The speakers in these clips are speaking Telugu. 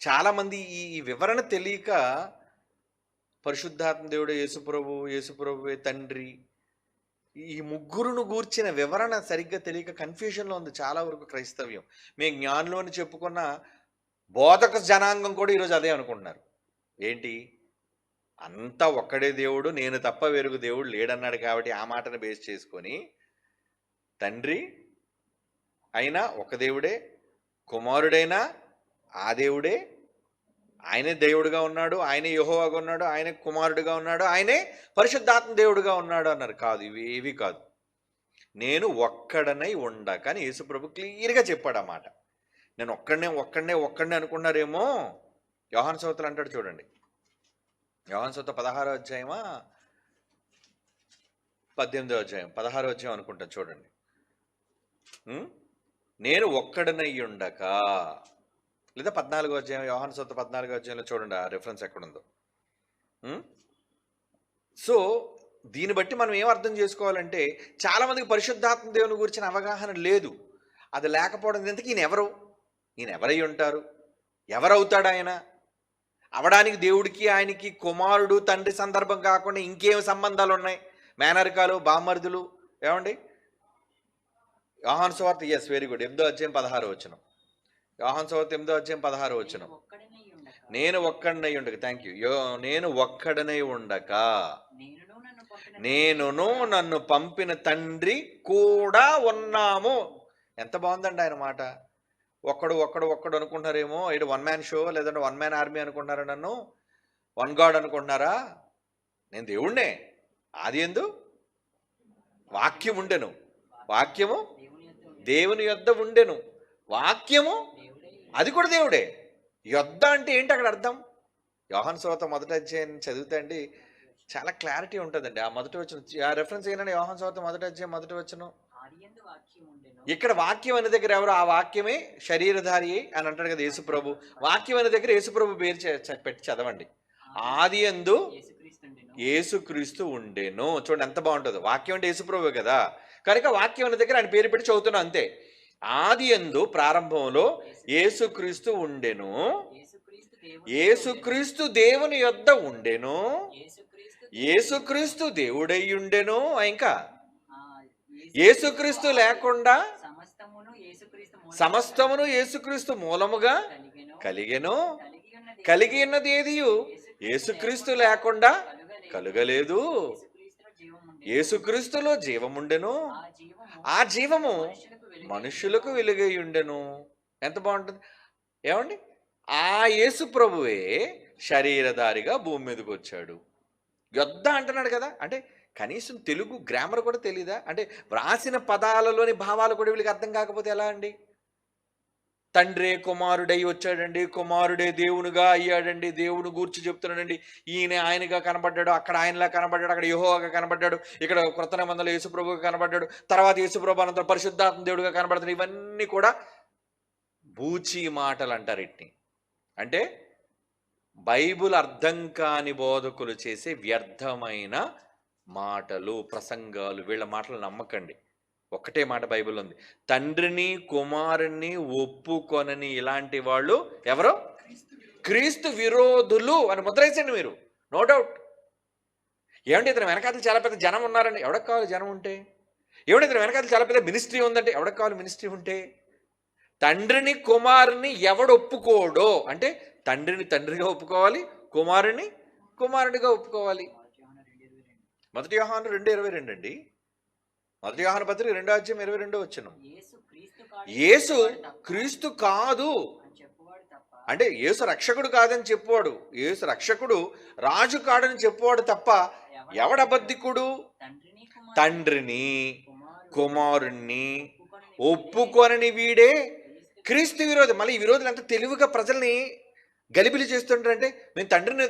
చాలామంది ఈ ఈ వివరణ తెలియక పరిశుద్ధాత్మ దేవుడు యేసుప్రభు యేసుప్రభువే తండ్రి. ఈ ముగ్గురును గూర్చిన వివరణ సరిగ్గా తెలియక కన్ఫ్యూజన్లో ఉంది చాలా వరకు క్రైస్తవ్యం. మేము జ్ఞానంలోని చెప్పుకున్న బోధక జనాంగం కూడా ఈరోజు అదే అనుకుంటున్నారు. ఏంటి? అంతా ఒక్కడే దేవుడు నేను తప్ప వేరుగు దేవుడు లేడన్నాడు కాబట్టి ఆ మాటను బేస్ చేసుకొని తండ్రి అయినా ఒక దేవుడే కుమారుడైనా ఆ దేవుడే ఆయనే దేవుడుగా ఉన్నాడు ఆయనే యహోవాగా ఉన్నాడు ఆయనే కుమారుడుగా ఉన్నాడు ఆయనే పరిశుద్ధాత్మ దేవుడుగా ఉన్నాడు అన్నారు. కాదు ఇవి ఏవి కాదు. నేను ఒక్కడనై ఉండక అని యేసుప్రభు క్లియర్గా చెప్పాడు అన్నమాట నేను ఒక్కడనే ఒక్కడనే ఒక్కడనే అనుకున్నారేమో? యోహాన్ సోతలు అంటాడు చూడండి. యోహాన్ సోత పదహారో అధ్యాయమా? పద్దెనిమిదో అధ్యాయం పదహారో అధ్యాయం అనుకుంటాను చూడండి. నేను ఒక్కడనై ఉండక. లేదా పద్నాలుగో అధ్యాయం యోహాన్ సొంత పద్నాలుగో అధ్యాయంలో చూడండి ఆ రిఫరెన్స్ ఎక్కడుందో. సో దీన్ని బట్టి మనం ఏం అర్థం చేసుకోవాలంటే చాలామందికి పరిశుద్ధాత్మ దేవుని గురించిన అవగాహన లేదు. అది లేకపోవడం ఎందుకు? ఈయన ఎవరు? ఈయన ఎవరై ఉంటారు? ఎవరవుతాడు ఆయన? అవడానికి దేవుడికి ఆయనకి కుమారుడు తండ్రి సందర్భం కాకుండా ఇంకేం సంబంధాలు ఉన్నాయి? మేనరికాలు బామ్మర్దులు ఏమండి? యోహాన్ సువార్త ఎస్ వెరీ గుడ్ ఎనిమిదో అధ్యాయం పదహారు వచ్చిన యోహాన్ సువార్త ఎనిమిదో అధ్యాయం పదహారు వచ్చిన నేను ఒక్కడినై ఉండక. థ్యాంక్ యూ యో నేను ఒక్కడనై ఉండక. నేనును నన్ను పంపిన తండ్రి. కూడా ఉన్నాము. ఎంత బాగుందండి ఆయన మాట. ఒక్కడు ఒక్కడు ఒక్కడు అనుకుంటున్నారేమో ఇటు వన్ మ్యాన్ షో లేదంటే వన్ మ్యాన్ ఆర్మీ అనుకుంటున్నారా నన్ను? వన్ గాడ్ అనుకుంటున్నారా? నేను దేవుణ్ణే. ఆది ఎందు? వాక్యం ఉండెను. వాక్యము? దేవుని యొద్ద ఉండెను. వాక్యము? అది కూడా దేవుడే. యొద్ద అంటే ఏంటి అక్కడ అర్థం? యోహన్ సోత మొదట అధ్యాయం చదివితే అండి చాలా క్లారిటీ ఉంటుందండి. ఆ మొదటి వచ్చిన ఆ రెఫరెన్స్ ఏంటంటే యోహన్ సోత మొదటి అధ్యాయం మొదటి వచ్చిన ఇక్కడ వాక్యం అనే దగ్గర ఎవరు? ఆ వాక్యమే శరీరధారి అని అంటాడు కదా యేసుప్రభు. వాక్యం అనే దగ్గర యేసుప్రభు పేరు పెట్టి చదవండి. ఆది ఎందు యేసుక్రీస్తు ఉండేను. చూడండి ఎంత బాగుంటుందో. వాక్యం అంటే యేసుప్రభు కదా. కనుక వాక్యం అనే దగ్గర ఆయన పేరు పెట్టి చదువుతున్నాం అంతే. ఆది ఎందు ప్రారంభంలో యేసుక్రీస్తు ఉండెను. యేసుక్రీస్తు దేవుని యేసుక్రీస్తు యొద్ద ఉండెను. యేసుక్రీస్తు దేవుడై ఉండెను. ఇంకా? ఏసుక్రీస్తు యేసుక్రీస్తు లేకుండా సమస్తమును యేసుక్రీస్తు మూలముగా కలిగెను. కలిగి ఉన్నది యేసుక్రీస్తు లేకుండా కలుగలేదు. యేసుక్రీస్తులో ఉండెను. జీవముండెను. ఆ జీవము మనుషులకు వెలుగై ఉండెను ఎంత బాగుంటుంది. ఏమండి? ఆ యేసు ప్రభువే శరీరధారిగా భూమి మీదకి వచ్చాడు. యొద్ద అంటున్నాడు కదా. అంటే కనీసం తెలుగు గ్రామర్ కూడా తెలీదా? అంటే వ్రాసిన పదాలలోని భావాలు కూడా వీళ్ళకి అర్థం కాకపోతే ఎలా అండి? తండ్రే కుమారుడై వచ్చాడండి కుమారుడే దేవునిగా అయ్యాడండి దేవుని గూర్చి చెప్తున్నాడండి. ఈయన ఆయనగా కనబడ్డాడు అక్కడ ఆయనలా కనబడ్డాడు అక్కడ యహోగా కనబడ్డాడు ఇక్కడ కృత నిబంధనలో యేసుప్రభుగా కనబడ్డాడు తర్వాత యేసుప్రభు అనంతరం పరిశుద్ధాత్మ దేవుడిగా కనబడుతున్నాడు ఇవన్నీ కూడా బూచి మాటలు అంటారు ఇట్ని. అంటే బైబుల్ అర్థం కాని బోధకులు చేసే వ్యర్థమైన మాటలు ప్రసంగాలు వీళ్ళ మాటలు నమ్మకండి. ఒకటే మాట బైబిల్ ఉంది తండ్రిని కుమారుని ఒప్పుకొనని ఇలాంటి వాళ్ళు ఎవరు? క్రీస్తు విరోధులు అని ముద్రేసండి మీరు. No doubt. ఏమంటే ఇతను వెనకాతలు చాలా పెద్ద జనం ఉన్నారండి. ఎవడకు కావాలి జనం ఉంటే? ఏమంటే ఇతను వెనకాతలు చాలా పెద్ద మినిస్ట్రీ ఉందంటే ఎవడకు కావాలి మినిస్ట్రీ ఉంటే? తండ్రిని కుమారుని ఎవడు ఒప్పుకోడో? అంటే తండ్రిని తండ్రిగా ఒప్పుకోవాలి కుమారుని కుమారుడిగా ఒప్పుకోవాలి. మొదటి యోహాను రెండు ఇరవై రెండు అండి. మొదటి యోహాను పత్రిక రెండో అధ్యాయం ఇరవై రెండో వచ్చిన యేసు క్రీస్తు కాదు. అంటే యేసు రక్షకుడు కాదని చెప్పువాడు. యేసు రక్షకుడు రాజు కాడని చెప్పువాడు తప్ప ఎవడబద్ధికుడు తండ్రిని కుమారుణ్ణి ఒప్పుకొనని వీడే. క్రీస్తు విరోధి. మళ్ళీ ఈ విరోధులు ఎంత తెలివిగా ప్రజల్ని గలిబిలి చేస్తుంటారంటే మేము తండ్రిని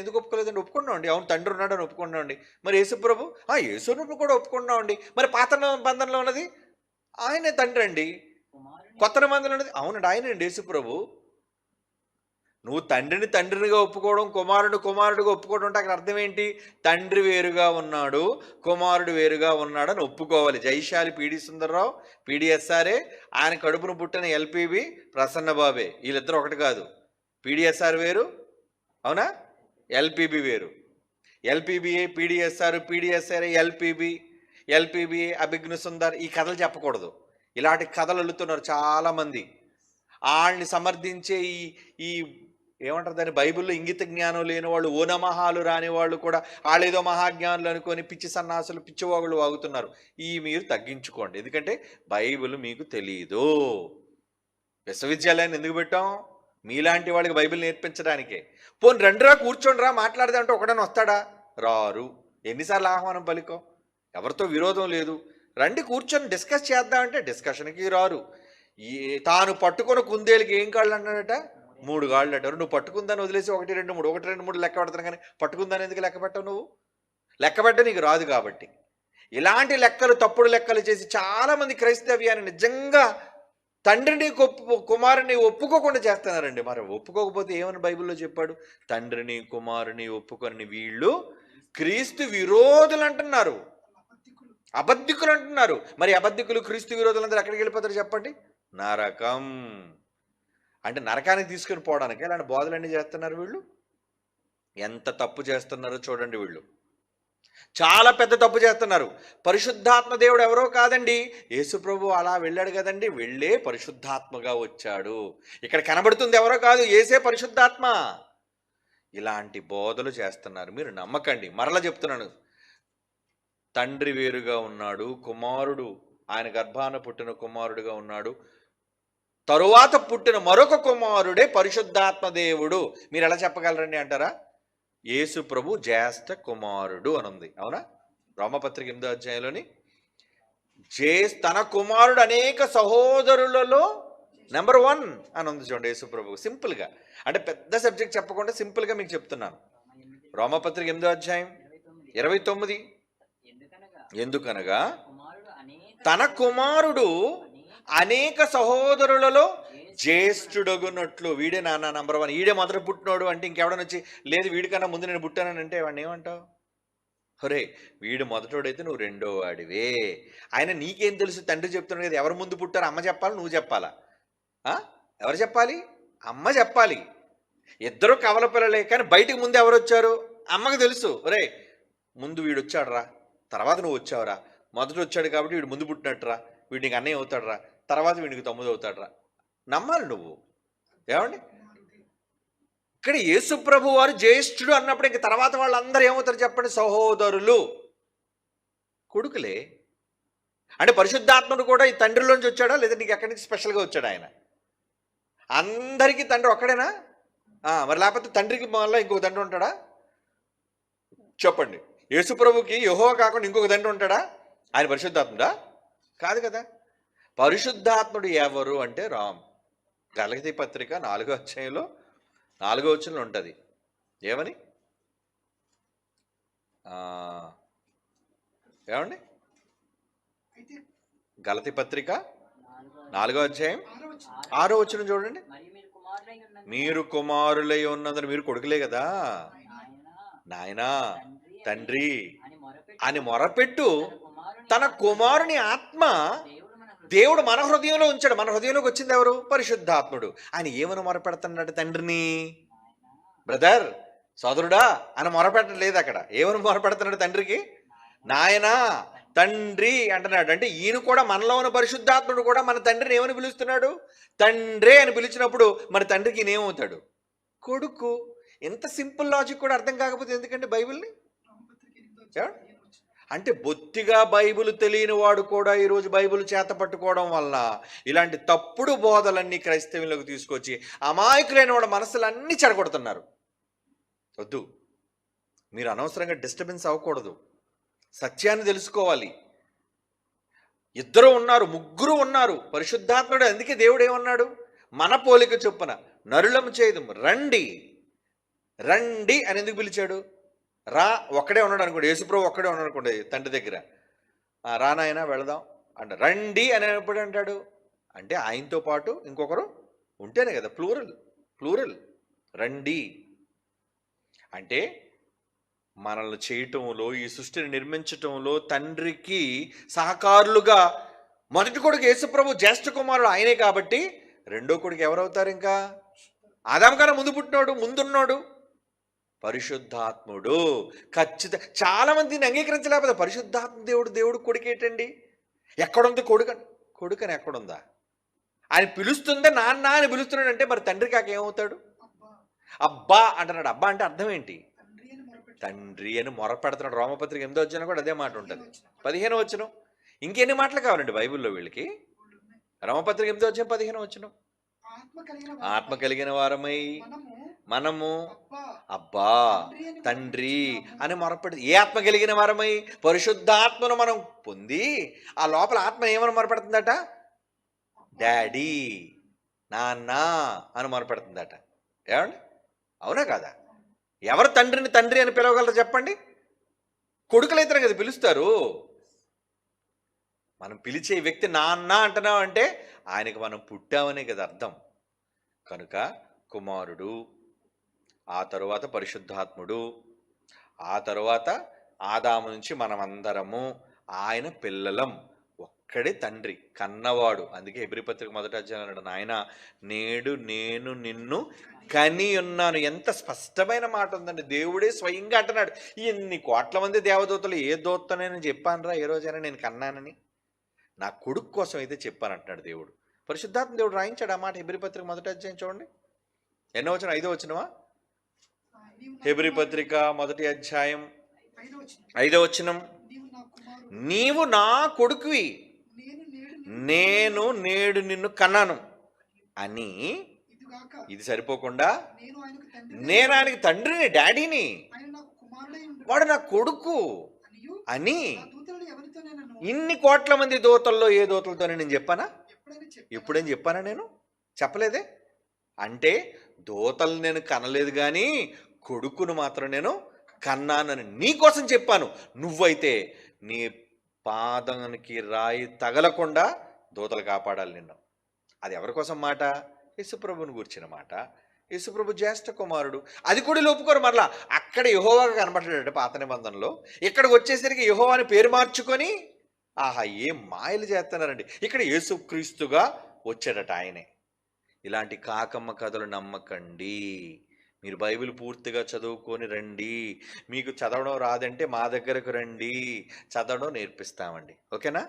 ఎందుకు ఒప్పుకోలేదండి? ఒప్పుకున్నాం అండి అవును తండ్రి ఉన్నాడని ఒప్పుకున్నాం అండి మరి యేసుప్రభు ఆ యేసుప్రభు కూడా ఒప్పుకున్నాం అండి మరి పాత బంధంలో ఉన్నది? ఆయనే తండ్రి అండి. కొత్త నిబంధనలు ఉన్నది? అవునండి ఆయనండి యేసుప్రభు నువ్వు తండ్రిని తండ్రినిగా ఒప్పుకోవడం కుమారుడు కుమారుడిగా ఒప్పుకోవడం అంటే అక్కడ అర్థం ఏంటి? తండ్రి వేరుగా ఉన్నాడు కుమారుడు వేరుగా ఉన్నాడని ఒప్పుకోవాలి. జైశాలి పీడి సుందర్రావు పీడిఎస్ఆర్ఏ ఆయన కడుపును పుట్టిన ఎల్పిబి ప్రసన్నబాబే వీళ్ళిద్దరు ఒకటి కాదు. పీడిఎస్ఆర్ వేరు? అవునా? ఎల్పిబి వేరు. ఎల్పిబిఏ పీడిఎస్ఆర్ పీడిఎస్ఆర్ ఎల్పిబి ఎల్పిబి అభిజ్ఞ సుందర్ ఈ కథలు చెప్పకూడదు. ఇలాంటి కథలు అల్లుతున్నారు చాలామంది. వాళ్ళని సమర్థించే ఈ ఈ ఏమంటారు దాన్ని? బైబిల్లో ఇంగిత జ్ఞానం లేని వాళ్ళు ఓనమహాలు రాని వాళ్ళు కూడా వాళ్ళేదో మహాజ్ఞానులు అనుకొని పిచ్చి సన్నాసులు పిచ్చివాగులు వాగుతున్నారు. ఈ మీరు తగ్గించుకోండి. ఎందుకంటే బైబిల్ మీకు తెలియదు విశ్వవిద్యాలయాన్ని ఎందుకు పెట్టాం? మీలాంటి వాళ్ళకి బైబిల్ నేర్పించడానికే. పోనీ రండిరా కూర్చోండిరా మాట్లాడదా అంటే ఒకడని వస్తాడా? రారు. ఎన్నిసార్లు ఆహ్వానం పలికో? ఎవరితో విరోధం లేదు. రండి కూర్చొని డిస్కస్ చేద్దామంటే డిస్కషన్కి రారు. ఈ తాను పట్టుకున్న కుందేలకి ఏం కాళ్ళు అన్నాడట మూడు కాళ్ళు అంటారు నువ్వు పట్టుకుందని వదిలేసి ఒకటి రెండు మూడు ఒకటి రెండు మూడు లెక్క పెడతాను కానీ పట్టుకుందని ఎందుకు లెక్క పెట్టవు నువ్వు? లెక్క పెట్ట నీకు రాదు కాబట్టి. ఇలాంటి లెక్కలు తప్పుడు లెక్కలు చేసి చాలామంది క్రైస్తవ్యాన్ని నిజంగా తండ్రిని ఒప్పు కుమారుని ఒప్పుకోకుండా చేస్తున్నారండి. మరి ఒప్పుకోకపోతే ఏమని బైబిల్లో చెప్పాడు? తండ్రిని కుమారుని ఒప్పుకొని వీళ్ళు క్రీస్తు విరోధులు అంటున్నారు అబద్ధికులు అంటున్నారు మరి అబద్ధికులు క్రీస్తు విరోధులందరూ ఎక్కడికి వెళ్ళిపోతారు చెప్పండి? నరకం. అంటే నరకానికి తీసుకుని పోవడానికి? ఇలాంటి బోధలన్నీ చేస్తున్నారు వీళ్ళు? ఎంత తప్పు చేస్తున్నారో చూడండి వీళ్ళు. చాలా పెద్ద తప్పు చేస్తున్నారు. పరిశుద్ధాత్మ దేవుడు ఎవరో కాదండి. యేసుప్రభు అలా వెళ్ళాడు కదండి. వెళ్ళే పరిశుద్ధాత్మగా వచ్చాడు. ఇక్కడ కనబడుతుంది ఎవరో కాదు. ఏసే పరిశుద్ధాత్మ. ఇలాంటి బోధలు చేస్తున్నారు. మీరు నమ్మకండి. మరలా చెప్తున్నాను. తండ్రి వేరుగా ఉన్నాడు. కుమారుడు ఆయన గర్భాన పుట్టిన కుమారుడుగా ఉన్నాడు. తరువాత పుట్టిన మరొక కుమారుడే పరిశుద్ధాత్మ దేవుడు. మీరు ఎలా చెప్పగలరండి అంటారా? యేసు ప్రభు జ్యేష్ఠ కుమారుడు అని ఉంది అవునా? రోమపత్రిక ఎనిమిదో అధ్యాయంలోని జే తన కుమారుడు అనేక సహోదరులలో నెంబర్ వన్ అని ఉంది చూడండి యేసు ప్రభు సింపుల్గా అంటే పెద్ద సబ్జెక్ట్ చెప్పకుండా సింపుల్గా మీకు చెప్తున్నాను. రోమపత్రిక ఎనిమిదో అధ్యాయం ఇరవై తొమ్మిది. ఎందుకనగా? తన కుమారుడు అనేక సహోదరులలో జ్యేష్ఠుడగునట్లు వీడే నాన్న నంబర్ వన్ వీడే మొదట పుట్టినోడు అంటే ఇంకెవడని వచ్చి లేదు వీడికన్నా ముందు నేను పుట్టానని అంటే వాడిని ఏమంటావు? ఒరే వీడు మొదటోడైతే నువ్వు రెండో వాడివే. ఆయన నీకేం తెలుసు? తండ్రి చెప్తున్నాడు కదా ఎవరు ముందు పుట్టారు అమ్మ చెప్పాలి నువ్వు చెప్పాలా? ఎవరు చెప్పాలి? అమ్మ చెప్పాలి. ఇద్దరు కవల పిల్లలే కానీ బయటికి ముందు ఎవరు వచ్చారు? అమ్మకు తెలుసు. ఒరే ముందు వీడు వచ్చాడురా. తర్వాత నువ్వు వచ్చావురా. మొదట వచ్చాడు కాబట్టి వీడు ముందు పుట్టినట్టురా. వీడు నీకు అన్నయ్య అవుతాడురా. తర్వాత వీడికి తమ్ముడు అవుతాడురా. నమ్మాలి నువ్వు. ఏమండి? ఇక్కడ యేసుప్రభు వారు జ్యేష్ఠుడు అన్నప్పుడు ఇంక తర్వాత వాళ్ళందరూ ఏమవుతారు చెప్పండి? సహోదరులు. కొడుకులే. అంటే పరిశుద్ధాత్ముడు కూడా ఈ తండ్రిలోంచి వచ్చాడా? లేదా నీకు ఎక్కడి నుంచి స్పెషల్గా వచ్చాడు ఆయన? అందరికీ తండ్రి ఒక్కడేనా? మరి లేకపోతే తండ్రికి మళ్ళీ ఇంకొక తండ్రి ఉంటాడా? చెప్పండి. యేసుప్రభుకి యహో కాకుండా ఇంకొక తండ్రి ఉంటాడా? ఆయన పరిశుద్ధాత్ముడా? కాదు కదా. పరిశుద్ధాత్ముడు ఎవరు అంటే రామ్. గలగతి పత్రిక నాలుగో అధ్యాయంలో నాలుగో వచ్చిన ఉంటుంది. ఏమని? ఏమండి? గలతి పత్రిక నాలుగో అధ్యాయం ఆరు- వచ్చిన చూడండి. మీరు కుమారులై ఉన్నందున మీరు కొడుకులే కదా. నాయనా, తండ్రి అని మొరపెట్టు తన కుమారుని ఆత్మ దేవుడు మన హృదయంలో ఉంచాడు. మన హృదయంలోకి వచ్చింది ఎవరు? పరిశుద్ధాత్ముడు. ఆయన ఏమని మొరపెడుతున్నాడు తండ్రిని? బ్రదర్ సోదరుడా అని మొరపెట్టలేదు అక్కడ. ఏమని మొరపెడుతున్నాడు తండ్రికి? నాయనా తండ్రి అంటున్నాడు. అంటే ఈయన కూడా మనలో ఉన్న పరిశుద్ధాత్ముడు కూడా మన తండ్రిని ఏమని పిలుస్తున్నాడు? తండ్రే అని పిలిచినప్పుడు మన తండ్రికి ఈయన ఏమవుతాడు? కొడుకు. ఎంత సింపుల్ లాజిక్ కూడా అర్థం కాకపోతే ఎందుకంటే బైబిల్ని? అంటే బొత్తిగా బైబిల్ తెలియని వాడు కూడా ఈరోజు బైబిల్ చేత పట్టుకోవడం వల్ల ఇలాంటి తప్పుడు బోధలన్నీ క్రైస్తవ్యంలోకి తీసుకొచ్చి అమాయకులైన వాడు మనసులన్నీ చెడగొడుతున్నారు. వద్దు. మీరు అనవసరంగా డిస్టర్బెన్స్ అవ్వకూడదు. సత్యాన్ని తెలుసుకోవాలి. ఇద్దరు ఉన్నారు ముగ్గురు ఉన్నారు. పరిశుద్ధాత్ముడు అందుకే దేవుడు ఏమన్నాడు? మన పోలిక చొప్పున నరులము చేయదు రండి. రండి అని ఎందుకు పిలిచాడు? రా ఒక్కడే ఉన్నాడు అనుకోండి యేసుప్రభు ఒక్కడే ఉన్నాడు అనుకోండి తండ్రి దగ్గర. "ఆ, రా నాయనా వెళదాం అంట. రండి అని ఎప్పుడు అంటాడు? అంటే ఆయనతో పాటు ఇంకొకరు ఉంటేనే కదా ప్లూరల్ ప్లూరల్. రండి. అంటే మనల్ని చేయటంలో ఈ సృష్టిని నిర్మించటంలో తండ్రికి సహకారులుగా మొదటి కొడుకు యేసుప్రభు జ్యేష్ఠ కుమారుడు ఆయనే కాబట్టి రెండో కొడుకు ఎవరవుతారు ఇంకా? ఆదాం కన్నా ముందు పుట్టినోడు ముందున్నాడు. పరిశుద్ధాత్ముడు. ఖచ్చిత చాలా మంది దీన్ని అంగీకరించలేకపోతే పరిశుద్ధాత్మ దేవుడు దేవుడు కొడుకేటండి ఎక్కడుంది కొడుక? కొడుకని ఎక్కడుందా? ఆయన పిలుస్తుందే నాన్న అని పిలుస్తున్నాడు అంటే మరి తండ్రి కాక ఏమవుతాడు? అబ్బా. అంటున్నాడు. అబ్బా అంటే అర్థం ఏంటి? తండ్రి అని మొరపెడుతున్నాడు. రోమపత్రిక ఎనిమిదో వచ్చినా కూడా అదే మాట ఉంటుంది. పదిహేను వచ్చిన ఇంకెన్ని మాటలు కావాలండి బైబిల్లో వీళ్ళకి. రోమపత్రిక ఎనిమిదో వచ్చిన పదిహేను వచ్చిన ఆత్మ కలిగిన వారమై మనము అబ్బా తండ్రి అని మొరపెడు ఏ ఆత్మ కలిగిన వారమై పరిశుద్ధాత్మను మనం పొంది ఆ లోపల ఆత్మ ఏమని మొరపెడుతుందట? డాడీ నాన్న అని మొరపెడుతుందట. ఏమండి? అవునా కాదా? ఎవరు తండ్రిని తండ్రి అని పిలవగలరు చెప్పండి? కొడుకులైతేనే కదా పిలుస్తారు. మనం పిలిచే వ్యక్తి నాన్న అంటున్నాం అంటే ఆయనకి మనం పుట్టామనే కదా అర్థం. కనుక కుమారుడు ఆ తరువాత పరిశుద్ధాత్ముడు ఆ తరువాత ఆదాము నుంచి మనమందరము ఆయన పిల్లలం ఒక్కడే తండ్రి కన్నవాడు. అందుకే ఎబ్రి పత్రిక మొదట అధ్యాయం అన్నాడు నాయన నేడు నేను నిన్ను కని ఉన్నాను. ఎంత స్పష్టమైన మాట ఉందండి. దేవుడే స్వయంగా అంటున్నాడు ఎన్ని కోట్ల మంది దేవదూతలు ఏ దూతనైనా చెప్పానురా ఏ రోజైనా నేను కన్నానని? నా కొడుకు కోసం అయితే చెప్పాను అంటున్నాడు దేవుడు. పరిశుద్ధాత్మ దేవుడు రాయించాడు ఆ మాట హెబ్రి పత్రిక మొదటి అధ్యాయం చూడండి. ఎన్నో వచ్చిన ఐదో వచ్చినవా హెబ్రి పత్రిక మొదటి అధ్యాయం ఐదో వచనం. నీవు నా కొడుకువి నేను నేడు నిన్ను కన్నాను అని ఇది సరిపోకుండా నేను ఆయనకు ఆయనకి తండ్రిని డాడీని వాడు నా కొడుకు అని ఇన్ని కోట్ల మంది దూతల్లో ఏ దోతలతోనే నేను చెప్పానా ఎప్పుడైనా చెప్పానా? చెప్పానా నేను చెప్పలేదే అంటే దూతలు నేను కనలేదు కానీ కొడుకును మాత్రం నేను కన్నానని నీకోసం చెప్పాను. నువ్వైతే నీ పాదానికి రాయి తగలకుండా దూతలు కాపాడాలి నిన్ను. అది ఎవరి కోసం మాట? యశుప్రభుని గురించిన మాట. యేసుప్రభు జ్యేష్ఠ కుమారుడు. అది కూడా లోపుకోరు మరలా. అక్కడ యహోవాగా కనబడ్డాడు పాత నిబంధనలో ఇక్కడికి వచ్చేసరికి యహోవాని పేరు మార్చుకొని ఆహా ఏం మాయలు చేస్తున్నారండి. ఇక్కడ యేసుక్రీస్తుగా వచ్చాడట ఆయనే. ఇలాంటి కాకమ్మ కథలు నమ్మకండి. మీరు బైబిల్ పూర్తిగా చదువుకొని రండి. మీకు చదవడం రాదంటే మా దగ్గరకు రండి. చదవడం నేర్పిస్తామండి. ఓకేనా?